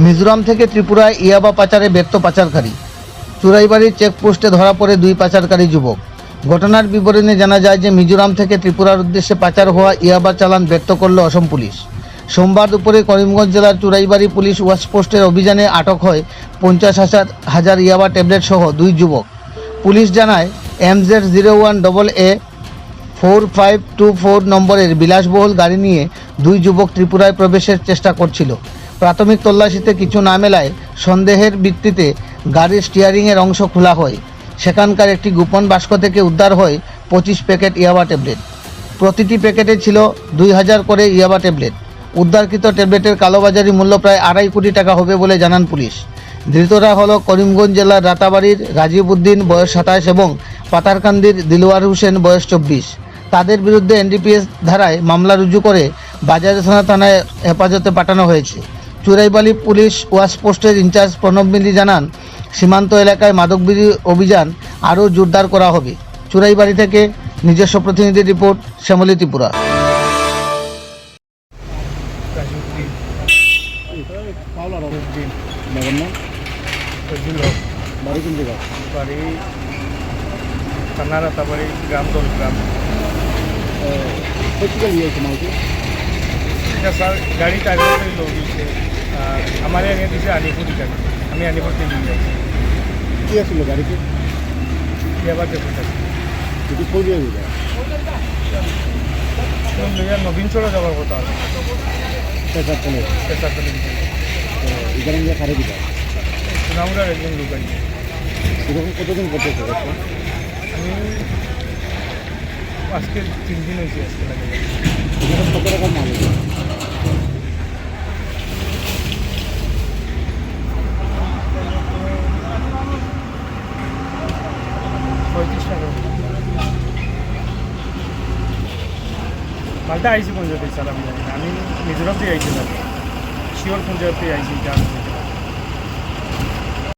মিজোরাম থেকে ত্রিপুরায় ইয়াবা পাচারে ব্যর্থ পাচারকারী। চুরাইবাড়ির চেকপোস্টে ধরা পড়ে দুই পাচারকারী যুবক। ঘটনার বিবরণে জানা যায় যে মিজোরাম থেকে ত্রিপুরার উদ্দেশ্যে পাচার হওয়া ইয়াবা চালান ব্যক্ত করল অসম পুলিশ। সোমবার দুপুরে করিমগঞ্জ জেলার চুরাইবাড়ি পুলিশ ওয়াচপোস্টের অভিযানে আটক হয় পঞ্চাশ হাজার হাজার ইয়াবা ট্যাবলেট সহ দুই যুবক। পুলিশ জানায় MZ zero one double A four five two four নম্বরের বিলাসবহুল গাড়ি নিয়ে দুই যুবক ত্রিপুরায় প্রবেশের চেষ্টা করছিল। প্রাথমিক তল্লাশিতে কিছু না মেলায় সন্দেহের ভিত্তিতে গাড়ির স্টিয়ারিংয়ের অংশ খোলা হয়। সেখানকার একটি গোপন বাক্স থেকে উদ্ধার হয় পঁচিশ প্যাকেট ইয়াবা ট্যাবলেট। প্রতিটি প্যাকেটে ছিল দুই হাজার করে ইয়াবা ট্যাবলেট। উদ্ধারকৃত ট্যাবলেটের কালোবাজারি মূল্য প্রায় আড়াই কোটি টাকা হবে বলে জানান পুলিশ। ধৃতরা হল করিমগঞ্জ জেলার রাতাবাড়ির রাজীব উদ্দিন বয়স সাতাশ, এবং পাতারকান্দির দিলওয়ার হোসেন, বয়স চব্বিশ। তাদের বিরুদ্ধে এনডিপিএস ধারায় মামলা রুজু করে বাজারসানা থানায় হেফাজতে পাঠানো হয়েছে। চুরাইবালি পুলিশ ওয়াচপোস্টের ইনচার্জ প্রণব মিলি জানান, সীমান্ত এলাকায় মাদকবিধি অভিযান আরও জোরদার করা হবে। চুরাইবাড়ি থেকে নিজস্ব প্রতিনিধি রিপোর্ট, শ্যামলী ত্রিপুরা। গাড়ি টার্গেট লোক আর আমার এনে দিছে আলিপুরি গাড়ি আমি আলিপুরতে নিয়ে যাচ্ছি। কি আসছিল গাড়িতে? এবার দেখুন যদি ফুল দিয়ে দিবে নবীন চলে যাওয়ার কথা আছে। পেশার চলে পেশার এখানে গিয়ে খারে দিবা? সুনামুরার একজন লোক আছে। এরকম কতদিন করতেছে আমি আজকে তিন দিন হয়েছে আজকে। লাগে এরকম কত রকম মাল পঁয়ত্রিশ মালটা আইসি জায়গায় স্যার আমি। আমি মিজোরাম থেকে আইছিলাম শিওর কোন জায়গাতে আইসি।